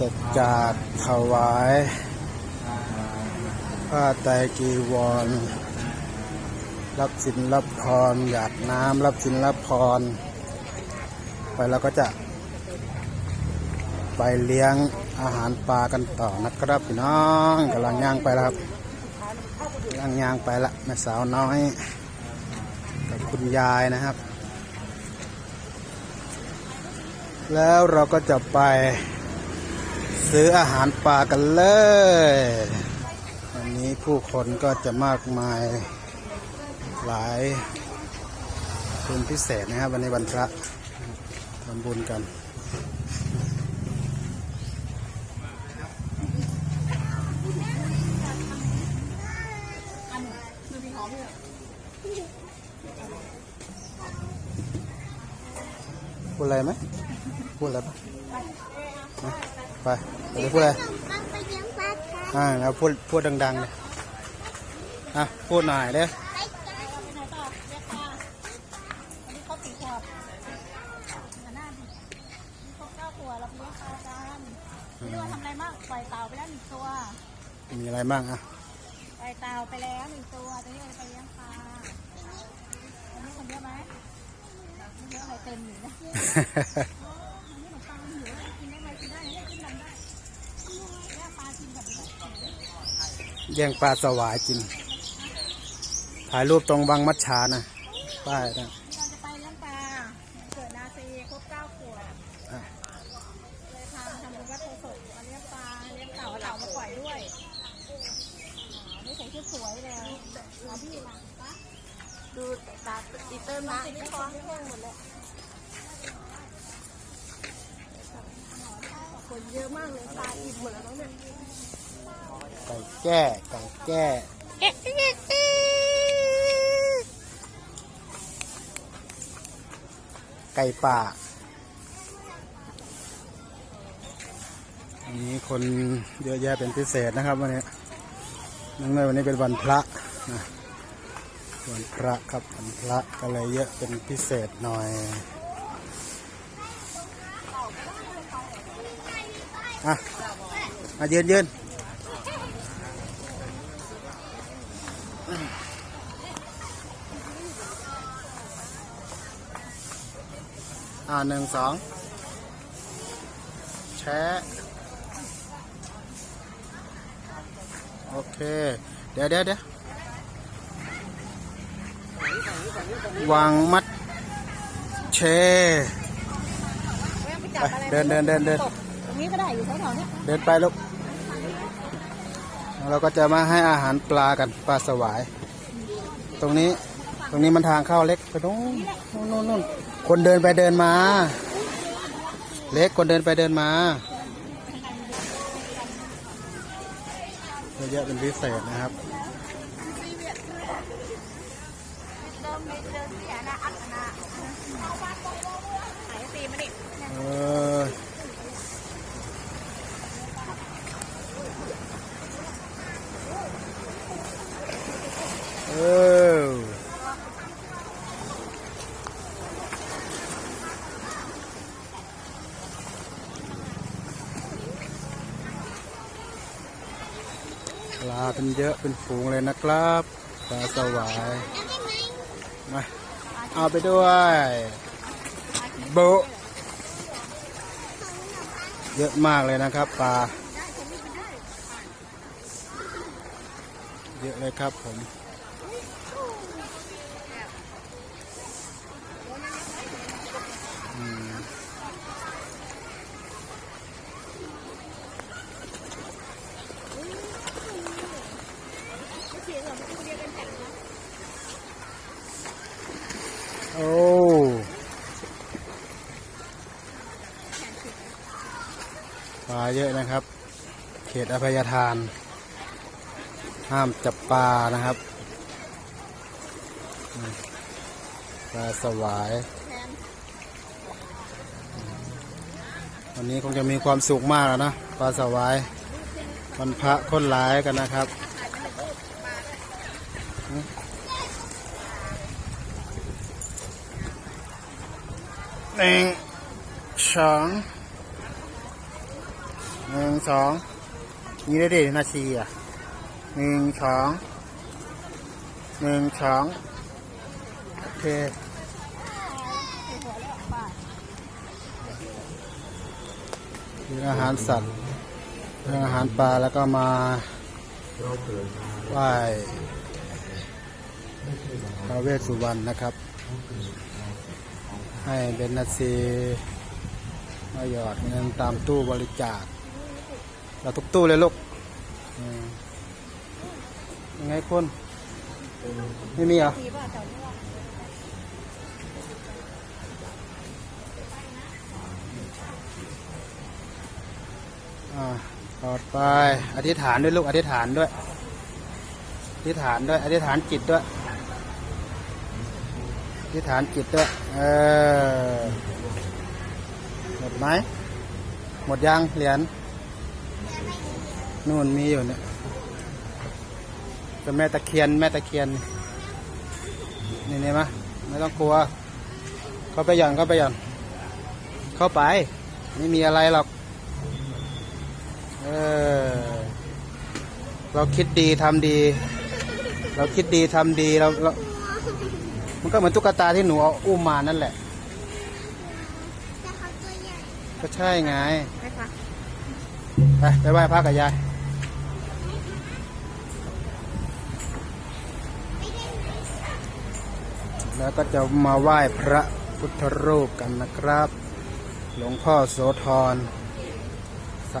เสร็จจากถวายผ้าไตรจีวร รับสินรับพรหยาดน้ำรับสินรับพร ไปแล้วก็จะ ไปเลี้ยงอาหารปลากันต่อนะครับพี่น้องกำลังย่างไปแล้วครับกำลังย่างไปละแม่สาวน้อย กับคุณยายนะครับ แล้วเราก็จะไป ซื้ออาหารปลากันเลยวันนี้ผู้คนก็จะมากมายหลายเป็นพิเศษนะครับวันนี้วันพระทำบุญกันพูดอะไรไหมพูดอะไรปะ ไปไปเลยพูดอะไรต้องไปเลี้ยงปลาค่ะอ่าแล้วพูดพูดดังๆเลยอะพูดหน่อยเด้อไปจ้าไปไหนต่อเรียกปลาวันนี้ครบสี่ขวบหันหน้าดิมีครบเก้าขวบเราไปเลี้ยงปลากันไม่รู้ว่าทำอะไรบ้างปล่อยเต่าไปแล้วหนึ่งตัวมีอะไรบ้างอะปล่อยเต่าไปแล้วหนึ่งตัวตอนนี้เราไปเลี้ยงปลาวันนี้คนเยอะไหมไม่เยอะอะไรเต็มอยู่นะอันนี้ขนมปังมันหิวกินได้ไหมกินได้เนี่ยกินดำได้แย่ปลากินแบบนี้ แย่งปลาสวายกิน ถ่ายรูปตรงบางมัดฉานะป้ายนะเราจะไปเลี้ยงปลาเกิดนาซีครบเก้าขวบอะเลยพามาทำบุญวัดโพธิ์ศพเอาเลี้ยงปลาเลี้ยงเต่าเอาเต่ามาปล่อยด้วยอ๋อนี่ใส่ชุดสวยเลยเอาพี่ล่ะปะดูตาอีเตอร์มาติดที่คอให้แห้งหมดเลยคนเยอะมากเลยปลาอิ่มหมดแล้วมั้งเนี่ย ไก่แก้ไก่แก้ไก่ป่าวันนี้คนเยอะแยะเป็นพิเศษนะครับวันนี้นื่องในวันนี้เป็นวันพระนะวันพระครับวันพระก็เลยเยอะเป็นพิเศษหน่อยอะมายืนยืน อ่าหนึ่งสองแชะโอเค เดี๋ยวเดี๋ยวเดี๋ยววางมัดเชไปเดินเดินเดินเดินตรงนี้ก็ได้อยู่แถวๆเนี้ย เดินไปลูก เราก็จะมาให้อาหารปลากันปลาสวาย ตรงนี้ตรงนี้มันทางเข้าเล็กไปนู้นนู่นนู่นคนเดินไปเดินมา เล็กคนเดินไปเดินมาเยอะเป็นพิเศษนะครับเดิมเดิมเสียนะอักนะ ไหนตีมาดิ เออเออ ปลาเป็นเยอะเป็นฝูงเลยนะครับปลาสวายมาเอาไปด้วยโบเยอะมากเลยนะครับปลาเยอะเลยครับผม โอ้ปลาเยอะนะครับ เขตอภัยทาน ห้ามจับปลานะครับปลาสวาย วันนี้คงจะมีความสุขมากแล้วนะปลาสวายวันพระคนหลายกันนะครับ หนึ่งสองหนึ่งสองนี่ได้ดินาทีอะหนึ่งสองหนึ่งสองโอเคเรื่อาหารสัตว์องอาหารปลาแล้วก็มาไหว้ พระเวสสุวรรณนะครับ ให้เบนนาซีมาหยอดเงินตามตู้บริจาค เราทุกตู้เลยลูกยังไงคุณไม่มีเหรออ่าอ่าต่อไปอธิษฐานด้วยลูกอธิษฐานด้วย อธิษฐานด้วย อธิษฐานจิตด้วย อธิฐานจิตด้วยเออหมดไหมหมดยังเหรียญนู่นมีอยู่เนี่ยจะแม่ตะเคียนแม่ตะเคียน นี่นี่มะไม่ต้องกลัว เข้าไปหย่อนเข้าไปหย่อน เข้าไป ไม่มีอะไรหรอก เออ เราคิดดีทำดี เราคิดดีทำดีเราเรา มันก็เหมือนตุ๊กตาที่หนูเอาอุ้มมานั่นแหละ แต่เขาตัวใหญ่ก็ใช่ไงไหมคะไปไปไหว้พระกับยาย แล้วก็จะมาไหว้พระพุทธรูปกันนะครับ หลวงพ่อโสธรสะ